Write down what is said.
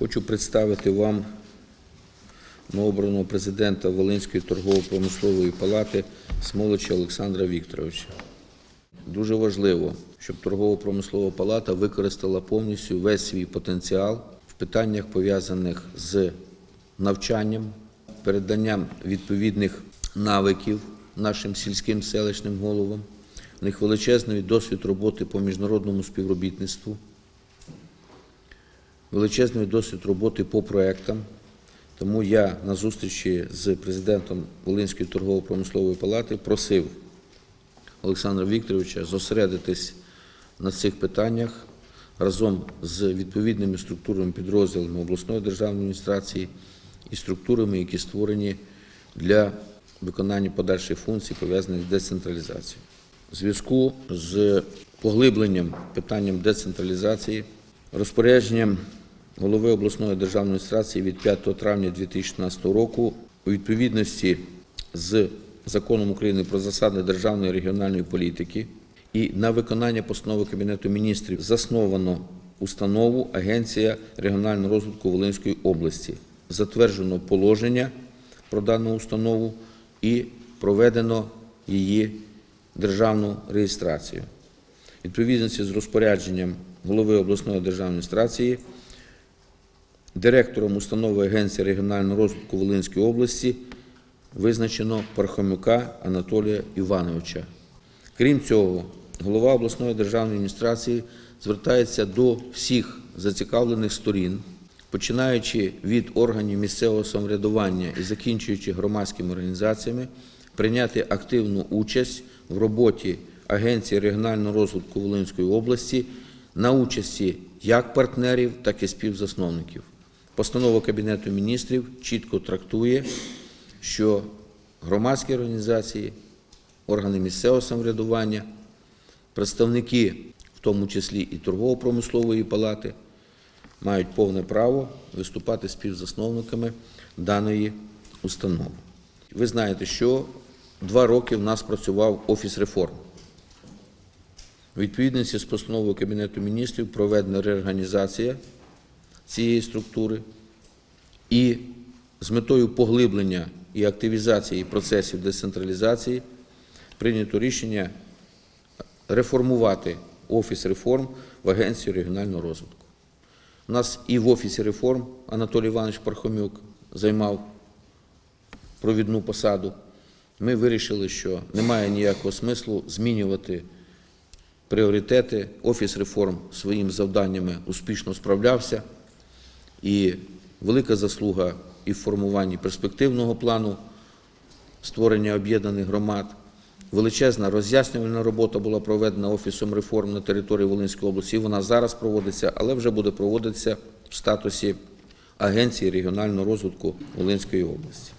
Хочу представити вам новообраного президента Волинської торгово-промислової палати Смолича Олександра Вікторовича. Дуже важливо, щоб торгово-промислова палата використала повністю весь свій потенціал в питаннях, пов'язаних з навчанням, переданням відповідних навиків нашим сільським селищним головам. У них величезний досвід роботи по міжнародному співробітництву, величезний досвід роботи по проектам. Тому я на зустрічі з президентом Волинської торгово-промислової палати просив Олександра Вікторовича зосередитись на цих питаннях разом з відповідними структурами підрозділами обласної державної адміністрації і структурами, які створені для виконання подальших функцій, пов'язаних з децентралізацією. У зв'язку з поглибленням питанням децентралізації, розпорядженням голови обласної державної адміністрації від 5 травня 2016 року у відповідності з законом України про засади державної регіональної політики і на виконання постанови Кабінету міністрів засновано установу Агенція регіонального розвитку Волинської області. Затверджено положення про дану установу і проведено її державну реєстрацію. Відповідності з розпорядженням голови обласної державної адміністрації директором установи Агенції регіонального розвитку Волинської області визначено Пархомюка Анатолія Івановича. Крім цього, голова обласної державної адміністрації звертається до всіх зацікавлених сторін, починаючи від органів місцевого самоврядування і закінчуючи громадськими організаціями, прийняти активну участь в роботі Агенції регіонального розвитку Волинської області на участі як партнерів, так і співзасновників. Постанова Кабінету міністрів чітко трактує, що громадські організації, органи місцевого самоврядування, представники, в тому числі і торгово-промислової палати, мають повне право виступати співзасновниками даної установи. Ви знаєте, що два роки в нас працював Офіс реформ. У відповідності з постановою Кабінету міністрів проведена реорганізація цієї структури і з метою поглиблення і активізації процесів децентралізації прийнято рішення реформувати Офіс реформ в Агенцію регіонального розвитку. У нас і в Офісі реформ Анатолій Іванович Пархомюк займав провідну посаду. Ми вирішили, що немає ніякого смислу змінювати пріоритети. Офіс реформ своїм завданнями успішно справлявся. І велика заслуга і в формуванні перспективного плану створення об'єднаних громад. Величезна роз'яснювальна робота була проведена Офісом реформ на території Волинської області. І Вона зараз проводиться, але вже буде проводитися в статусі Агенції регіонального розвитку Волинської області.